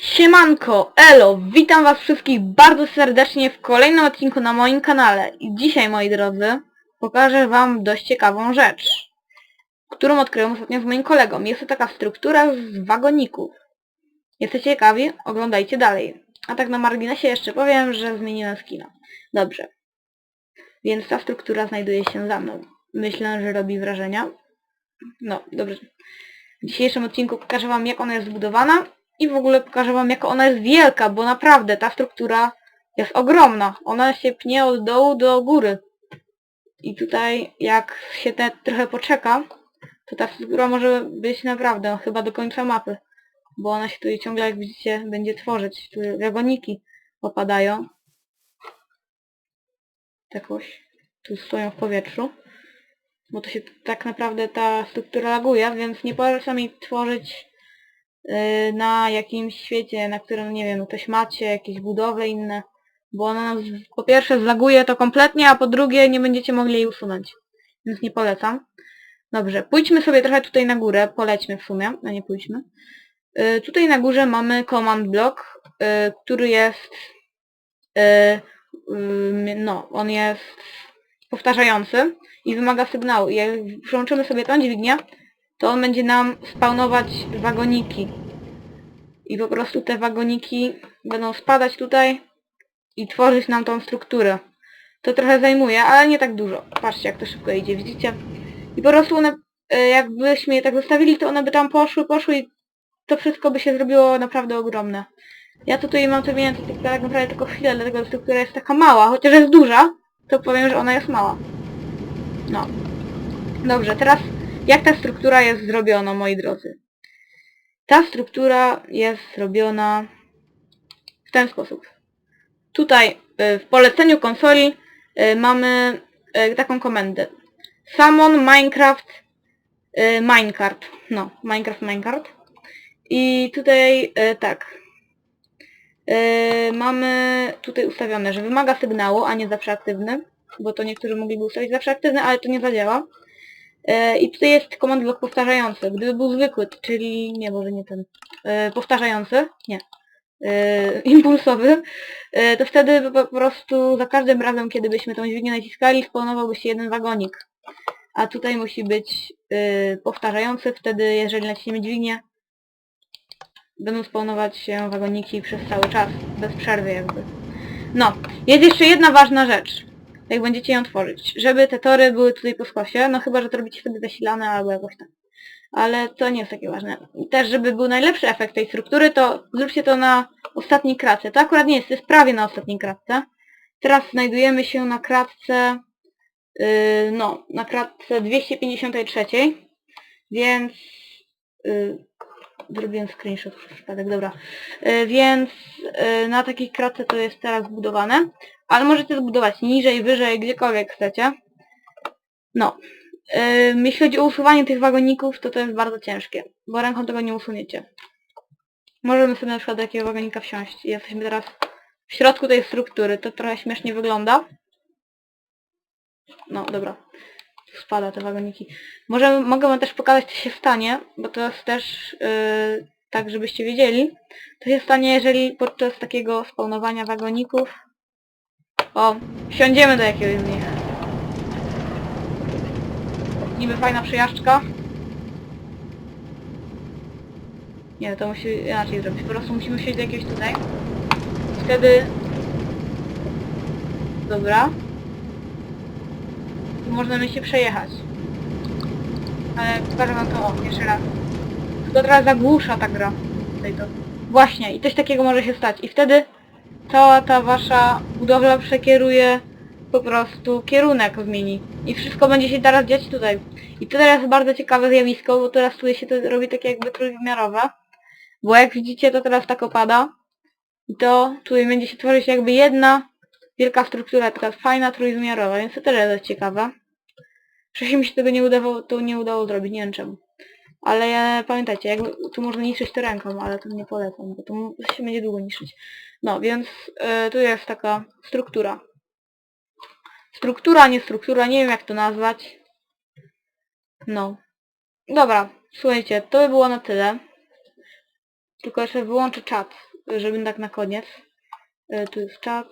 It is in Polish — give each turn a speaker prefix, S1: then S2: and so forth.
S1: Siemanko, elo, witam was wszystkich bardzo serdecznie w kolejnym odcinku na moim kanale. I dzisiaj, moi drodzy, pokażę wam dość ciekawą rzecz, którą odkryłem ostatnio z moim kolegą. Jest to taka struktura z wagoników. Jesteście ciekawi? Oglądajcie dalej. A tak na marginesie jeszcze powiem, że zmieniłem skina. Dobrze. Więc ta struktura znajduje się za mną. Myślę, że robi wrażenia. No, dobrze. W dzisiejszym odcinku pokażę wam jak ona jest zbudowana i w ogóle pokażę wam jak ona jest wielka, bo naprawdę ta struktura jest ogromna. Ona się pnie od dołu do góry. I tutaj jak się te trochę poczeka, to ta struktura może być naprawdę chyba do końca mapy. Bo ona się tutaj ciągle, jak widzicie, będzie tworzyć. Tu wagoniki opadają. Jakoś tu stoją w powietrzu bo to się tak naprawdę ta struktura laguje, więc nie polecam jej tworzyć na jakimś świecie, na którym, nie wiem, ktoś macie, jakieś budowle inne, bo ona po pierwsze zlaguje to kompletnie, a po drugie nie będziecie mogli jej usunąć. Więc nie polecam. Dobrze, pójdźmy sobie trochę tutaj na górę, polećmy w sumie, a nie pójdźmy. Yy, tutaj na górze mamy command block, yy, który jest, no, on jest powtarzający i wymaga sygnału. I jak przyłączymy sobie tą dźwignię, to on będzie nam spawnować wagoniki. I po prostu te wagoniki będą spadać tutaj i tworzyć nam tą strukturę. To trochę zajmuje, ale nie tak dużo. Patrzcie jak to szybko idzie, widzicie? I po prostu one, e, jakbyśmy je tak zostawili, to one by tam poszły, poszły i to wszystko by się zrobiło naprawdę ogromne. Ja tutaj mam to więcej, tak naprawdę tylko chwilę, dlatego struktura jest taka mała, chociaż jest duża, to powiem, że ona jest mała. No. Dobrze, teraz jak ta struktura jest zrobiona, moi drodzy? Ta struktura jest zrobiona w ten sposób. Tutaj y, w poleceniu konsoli y, mamy y, taką komendę. Summon Minecraft Minecart. No, Minecraft Minecart. I tutaj tak. Mamy tutaj ustawione, że wymaga sygnału, a nie zawsze aktywny bo to niektórzy mogliby ustawić zawsze aktywny, ale to nie zadziała. E, I tutaj jest command block powtarzający. Gdyby był zwykły, czyli nie, może nie ten, e, powtarzający, nie, e, impulsowy, to wtedy po prostu za każdym razem, kiedy byśmy tą dźwignię naciskali, spawnowałby się jeden wagonik. A tutaj musi być powtarzający, wtedy jeżeli naciśniemy dźwignię, będą spawnować się wagoniki przez cały czas, bez przerwy jakby. No, jest jeszcze jedna ważna rzecz jak będziecie ją tworzyć. Żeby te tory były tutaj po skosie, no chyba, że to robicie wtedy zasilane albo jakoś tak. Ale to nie jest takie ważne. I też, żeby był najlepszy efekt tej struktury, to zróbcie to na ostatniej kratce. To akurat nie jest, to jest prawie na ostatniej kratce. Teraz znajdujemy się na kratce, yy, no, na kratce 253, więc yy, zrobiłem screenshot przez przypadek, dobra. Yy, więc yy, na takiej kratce to jest teraz zbudowane. Ale możecie zbudować niżej, wyżej, gdziekolwiek chcecie. No. Yy, jeśli chodzi o usuwanie tych wagoników, to to jest bardzo ciężkie, bo ręką tego nie usuniecie. Możemy sobie na przykład do takiego wagonika wsiąść. Jesteśmy teraz w środku tej struktury. To trochę śmiesznie wygląda. No, dobra. Spada te wagoniki. Może, mogę wam też pokazać, co się stanie, bo to jest też yy, tak, żebyście wiedzieli. To się stanie, jeżeli podczas takiego spawnowania wagoników o, wsiądziemy do jakiegoś z nich. Niby fajna przejażdżka. Nie, to musi inaczej zrobić. Po prostu musimy wsiąść do jakiegoś tutaj. Wtedy... Dobra. Tu mi się przejechać. Ale pokażę wam to, o, jeszcze raz. Tylko teraz zagłusza ta gra. Tutaj to. Właśnie, i coś takiego może się stać. I wtedy cała ta wasza budowla przekieruje po prostu kierunek zmieni. I wszystko będzie się teraz dziać tutaj. I to teraz bardzo ciekawe zjawisko, bo teraz tutaj się to robi takie jakby trójwymiarowe. Bo jak widzicie to teraz tak opada. I to tutaj będzie się tworzyć jakby jedna wielka struktura, taka fajna trójwymiarowa, więc to też jest ciekawe. Wcześniej mi się tego nie udało, to nie udało zrobić, nie wiem czemu. Ale pamiętajcie, jakby, tu można niszczyć to ręką, ale to nie polecam, bo to się będzie długo niszczyć. No, więc y, tu jest taka struktura. Struktura, nie struktura, nie wiem jak to nazwać. No. Dobra, słuchajcie, to by było na tyle. Tylko jeszcze wyłączę czat, żeby tak na koniec. Y, Tu jest czat.